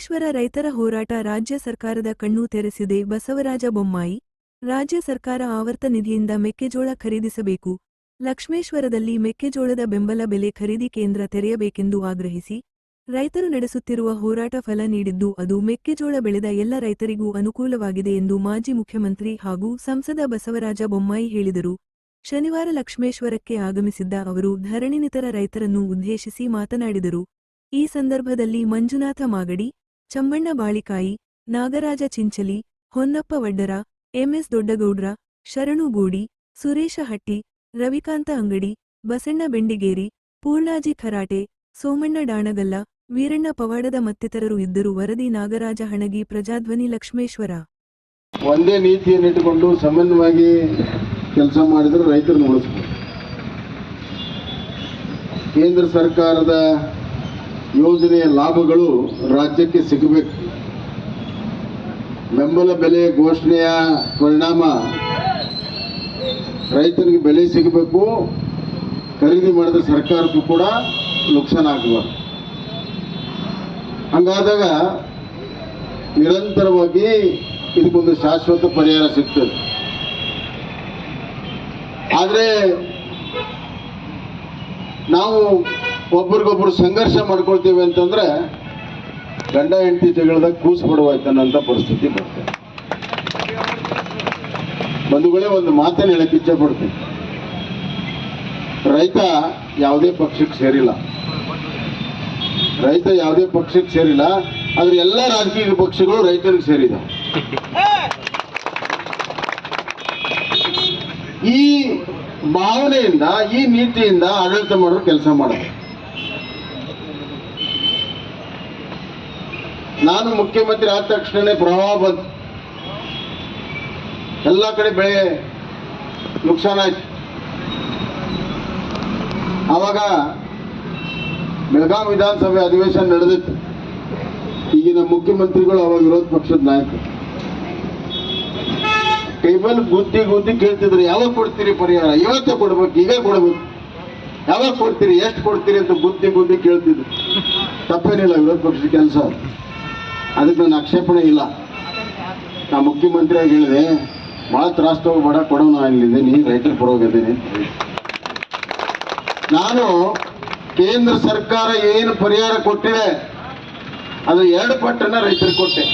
ಲಕ್ಷ್ಮೇಶ್ವರ ರೈತರ ಹೋರಾಟ ರಾಜ್ಯ ಸರ್ಕಾರದ ಕಣ್ಣು ತೆರೆಸಿದೆ. ಬಸವರಾಜ ಬೊಮ್ಮಾಯಿ, ರಾಜ್ಯ ಸರ್ಕಾರ ಆವರ್ತ ನಿಧಿಯಿಂದ ಮೆಕ್ಕೆಜೋಳ ಖರೀದಿಸಬೇಕು. ಲಕ್ಷ್ಮೇಶ್ವರದಲ್ಲಿ ಮೆಕ್ಕೆಜೋಳದ ಬೆಂಬಲ ಬೆಲೆ ಖರೀದಿ ಕೇಂದ್ರ ತೆರೆಯಬೇಕೆಂದು ಆಗ್ರಹಿಸಿ, ರೈತರು ನಡೆಸುತ್ತಿರುವ ಹೋರಾಟ ಫಲ ನೀಡಿದ್ದು ಅದು ಮೆಕ್ಕೆಜೋಳ ಬೆಳೆದ ಎಲ್ಲ ರೈತರಿಗೂ ಅನುಕೂಲವಾಗಿದೆ ಎಂದು ಮಾಜಿ ಮುಖ್ಯಮಂತ್ರಿ ಹಾಗೂ ಸಂಸದ ಬಸವರಾಜ ಬೊಮ್ಮಾಯಿ ಹೇಳಿದರು. ಶನಿವಾರ ಲಕ್ಷ್ಮೇಶ್ವರಕ್ಕೆ ಆಗಮಿಸಿದ್ದ ಅವರು ಧರಣಿನಿತರ ರೈತರನ್ನು ಉದ್ದೇಶಿಸಿ ಮಾತನಾಡಿದರು. ಈ ಸಂದರ್ಭದಲ್ಲಿ ಮಂಜುನಾಥ ಮಾಗಡಿ ಚಮ್ಮಣ್ಣ ಬಾಳಿಕಾಯಿ, ನಾಗರಾಜ ಚಿಂಚಲಿ, ಹೊನ್ನಪ್ಪ ವಡ್ಡರ, ಎಂಎಸ್ ದೊಡ್ಡಗೌಡ್ರ, ಶರಣು ಗೋಡಿ, ಸುರೇಶ ಹಟ್ಟಿ, ರವಿಕಾಂತ ಅಂಗಡಿ, ಬಸಣ್ಣ ಬೆಂಡಿಗೇರಿ, ಪೂರ್ಣಾಜಿ ಖರಾಟೆ ಸೋಮಣ್ಣ ಡಾಣಗಲ್ಲ, ವೀರಣ್ಣ ಪವಾಡದ ಮತ್ತಿತರರು ಇದ್ದರು ವರದಿ ನಾಗರಾಜ ಹಣಗಿ ಪ್ರಜಾಧ್ವನಿ ಲಕ್ಷ್ಮೇಶ್ವರ. ಒಂದೇ ನೀತಿಯನ್ನಿಟ್ಟುಕೊಂಡು ಸಮನ್ವಯವಾಗಿ ಕೆಲಸ ಮಾಡಿದರೆ ರೈತರನ್ನು ಉಳಿಸ್ಬೋದು. ಕೇಂದ್ರ ಸರ್ಕಾರದ ಯೋಜನೆಯ ಲಾಭಗಳು ರಾಜ್ಯಕ್ಕೆ ಸಿಗಬೇಕು. ಬೆಂಬಲ ಬೆಲೆ ಘೋಷಣೆಯ ಪರಿಣಾಮ ರೈತನಿಗೆ ಬೆಲೆ ಸಿಗಬೇಕು. ಖರೀದಿ ಮಾಡಿದ ಸರ್ಕಾರಕ್ಕೂ ಕೂಡ ನುಕ್ಸಾನ ಆಗಬಾರ್ದು ಹಂಗಾದಾಗ ನಿರಂತರವಾಗಿ ಇದಕ್ಕೊಂದು ಶಾಶ್ವತ ಪರಿಹಾರ ಸಿಗ್ತದೆ. ಆದರೆ ನಾವು ಒಬ್ರಿಗೊಬ್ರು ಸಂಘರ್ಷ ಮಾಡ್ಕೊಳ್ತೀವಿ ಅಂತಂದ್ರೆ ಗಂಡ ಹೆಂಡತಿ ಜಗಳದಾಗ ಕೂಸು ಬಿಡುವಂತ ಪರಿಸ್ಥಿತಿ ಬರ್ತದೆ. ಬಂಧುಗಳೇ ಒಂದು ಮಾತನ್ನು ಹೇಳಕ್ಕೆ ಇಚ್ಛೆ ಪಡ್ತೀನಿ. ರೈತ ಯಾವುದೇ ಪಕ್ಷಕ್ಕೆ ಸೇರಿಲ್ಲ. ರೈತ ಯಾವುದೇ ಪಕ್ಷಕ್ಕೆ ಸೇರಿಲ್ಲ, ಆದ್ರೆ ಎಲ್ಲ ರಾಜಕೀಯ ಪಕ್ಷಗಳು ರೈತರಿಗೆ ಸೇರಿದ ಈ ಭಾವನೆಯಿಂದ, ಈ ನೀತಿಯಿಂದ ಆಡಳಿತ ಮಾಡೋರು ಕೆಲಸ ಮಾಡೋದು ನಾನು ಮುಖ್ಯಮಂತ್ರಿ ಆದ ತಕ್ಷಣನೇ ಪ್ರವಾಹ ಬಂತು. ಎಲ್ಲ ಕಡೆ ಬೆಳೆ ನುಕ್ಸಾನ ಆಯ್ತು. ಆವಾಗ ಬೆಳಗಾಂ ವಿಧಾನಸಭೆ ಅಧಿವೇಶನ ನಡೆದಿತ್ತು. ಈಗಿನ ಮುಖ್ಯಮಂತ್ರಿಗಳು ಅವಾಗ ವಿರೋಧ ಪಕ್ಷದ ನಾಯಕರು. ಟೇಬಲ್ ಗುದ್ದಿ ಗುದ್ದಿ ಕೇಳ್ತಿದ್ರು, ಯಾವಾಗ ಕೊಡ್ತೀರಿ ಪರಿಹಾರ? ಇವತ್ತೇ ಕೊಡ್ಬೇಕು, ಈಗ ಕೊಡ್ಬೇಕು. ಯಾವಾಗ ಕೊಡ್ತೀರಿ, ಎಷ್ಟು ಕೊಡ್ತೀರಿ ಅಂತ ಗುದ್ದಿ ಗುದ್ದಿ ಕೇಳ್ತಿದ್ರು. ತಪ್ಪೇನಿಲ್ಲ, ವಿರೋಧ ಪಕ್ಷದ ಕೆಲಸ. ಅದಕ್ಕೆ ನನ್ನ ಆಕ್ಷೇಪಣೆ ಇಲ್ಲ. ನಾ ಮುಖ್ಯಮಂತ್ರಿಯಾಗಿ ಹೇಳಿದೆ, ಭಾಳ ತ್ರಾಸ ತಗೋಬೇಡ ಕೊಡೋಣ ಇಲ್ಲಿದ್ದೀನಿ ರೈತರು ಹೇಳಿದೆ. ನಾನು ಕೇಂದ್ರ ಸರ್ಕಾರ ಏನು ಪರಿಹಾರ ಕೊಟ್ಟಿದೆ, ಅದು ಎರಡು ಪಟ್ಟನ್ನ ರೈತರಿಗೆ ಕೊಟ್ಟೆ.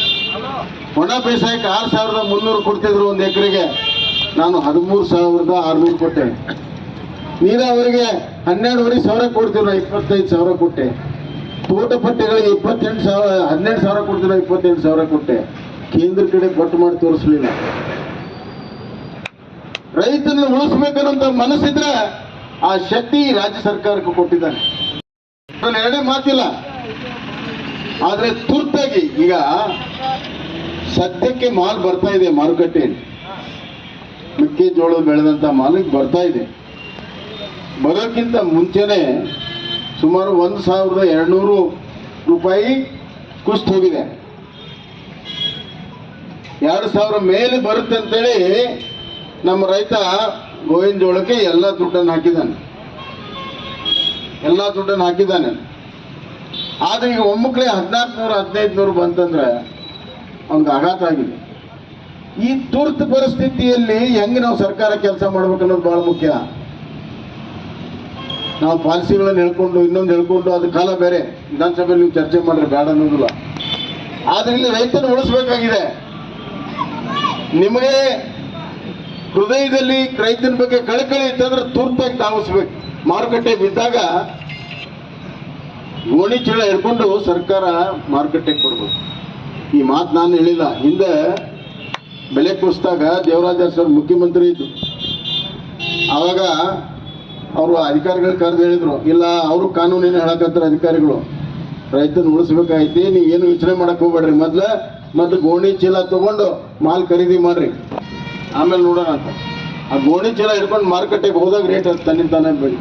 ಒಣ ಬೇಸಾಯಕ್ಕೆ ಆರು ಸಾವಿರದ ಮುನ್ನೂರು ಕೊಡ್ತಿದ್ರು ಒಂದು ಎಕರೆಗೆ, ನಾನು ಹದಿಮೂರು ಸಾವಿರದ ಆರುನೂರು ಕೊಟ್ಟೆ. ನೀರಾವರಿಗೆ ಹನ್ನೆರಡುವರೆ ಸಾವಿರ ಕೊಡ್ತಿದ್ರು ಇಪ್ಪತ್ತೈದು ಸಾವಿರ ಕೊಟ್ಟೆ. ತೋಟ ಪಟ್ಟೆಗಳಿಗೆ ಇಪ್ಪತ್ತೆಂಟು ಸಾವಿರ, ಹನ್ನೆರಡು ಸಾವಿರ ಕೊಡ್ತಿಲ್ಲ ಇಪ್ಪತ್ತೆಂಟು ಸಾವಿರ ಕೊಟ್ಟೆ. ಕೇಂದ್ರ ಕಡೆ ಕೊಟ್ಟು ಮಾಡಿ ತೋರಿಸ್ಲಿಲ್ಲ. ರೈತನ ಉಳಿಸ್ಬೇಕನ್ನೋಂಥ ಮನಸ್ಸಿದ್ರೆ ಆ ಶಕ್ತಿ ರಾಜ್ಯ ಸರ್ಕಾರಕ್ಕೆ ಕೊಟ್ಟಿದ್ದಾನೆ. ಎರಡೇ ಮಾತಿಲ್ಲ. ಆದ್ರೆ ತುರ್ತಾಗಿ ಈಗ ಸದ್ಯಕ್ಕೆ ಮಾಲ್ ಬರ್ತಾ ಇದೆ ಮಾರುಕಟ್ಟೆಯಲ್ಲಿ. ಮೆಕ್ಕೆಜೋಳ ಬೆಳೆದಂತ ಮಾಲಿಗೆ ಬರ್ತಾ ಇದೆ. ಬರೋಕ್ಕಿಂತ ಮುಂಚೆನೆ ಸುಮಾರು ಒಂದು ಸಾವಿರದ ಎರಡ್ನೂರು ರೂಪಾಯಿ ಕುಸ್ತು ಹೋಗಿದೆ. ಎರಡು ಸಾವಿರ ಮೇಲೆ ಬರುತ್ತೆ ಅಂತೇಳಿ ನಮ್ಮ ರೈತ ಗೋವಿಂದ ಜೋಳಕ್ಕೆ ಎಲ್ಲ ದುಡ್ಡನ್ನು ಹಾಕಿದ್ದಾನೆ. ಎಲ್ಲ ದುಡ್ಡನ್ನು ಹಾಕಿದ್ದಾನೆ. ಆದ್ರೆ ಈಗ ಒಮ್ಮಕ್ಕಳೇ ಹದಿನಾಲ್ಕು ನೂರು ಹದಿನೈದು ನೂರು ಬಂತಂದ್ರೆ ಅವ್ನಿಗೆ ಆಘಾತ ಆಗಿದೆ. ಈ ತುರ್ತು ಪರಿಸ್ಥಿತಿಯಲ್ಲಿ ಹೆಂಗೆ ನಾವು ಸರ್ಕಾರ ಕೆಲಸ ಮಾಡ್ಬೇಕು ಅನ್ನೋದು ಬಹಳ ಮುಖ್ಯ. ನಾವು ಪಾಲಿಸಿಗಳನ್ನು ಹೇಳ್ಕೊಂಡು, ಇನ್ನೊಂದು ಹೇಳ್ಕೊಂಡು, ಅದು ಕಾಲ ಬೇರೆ. ವಿಧಾನಸಭೆಯಲ್ಲಿ ನೀವು ಚರ್ಚೆ ಮಾಡ್ರೆ ಬೇಡ ಅನ್ನೋದಿಲ್ಲ. ಆದ್ರೆ ಇಲ್ಲಿ ರೈತನ ಉಳಿಸ್ಬೇಕಾಗಿದೆ. ನಿಮಗೆ ಹೃದಯದಲ್ಲಿ ರೈತನ ಬಗ್ಗೆ ಕಳಕಳಿ ಇತ್ತಂದ್ರೆ ತುರ್ತಾಗಿ ತಾವಿಸ್ಬೇಕು. ಮಾರುಕಟ್ಟೆ ಬಿದ್ದಾಗ ಗೋಣಿ ಚೀಲ ಹಿಡ್ಕೊಂಡು ಸರ್ಕಾರ ಮಾರುಕಟ್ಟೆಗೆ ಕೊಡ್ಬೇಕು ಈ ಮಾತು ನಾನು ಹೇಳಿಲ್ಲ. ಹಿಂದೆ ಬೆಲೆ ಕುಸಿದಾಗ ದೇವರಾಜ ಸರ್ ಮುಖ್ಯಮಂತ್ರಿ ಇದ್ದು ಆವಾಗ ಅವರು ಅಧಿಕಾರಿಗಳು ಕರೆದು ಹೇಳಿದ್ರು, ಇಲ್ಲ, ಅವರು ಕಾನೂನೇನು ಹೇಳಕತ್ತಾರೆ ಅಧಿಕಾರಿಗಳು. ರೈತನ ಉಳಿಸ್ಬೇಕಾಯ್ತಿ ನೀವು ಏನು ಯೋಚನೆ ಮಾಡಕ್ ಹೋಗ್ಬೇಡ್ರಿ. ಮೊದ್ಲ, ಮೊದ್ಲು ಗೋಣಿ ಚೀಲ ತಗೊಂಡು ಮಾಲ್ ಖರೀದಿ ಮಾಡ್ರಿ. ಆಮೇಲೆ ನೋಡೋಣ ಅಂತ ಆ ಗೋಣಿ ಚೀಲ ಹಿಡ್ಕೊಂಡು ಮಾರುಕಟ್ಟೆಗೆ ಹೋದಾಗ ರೇಟ್ ತನ್ನಿಂತಾನೆ ಬೆಳಿ.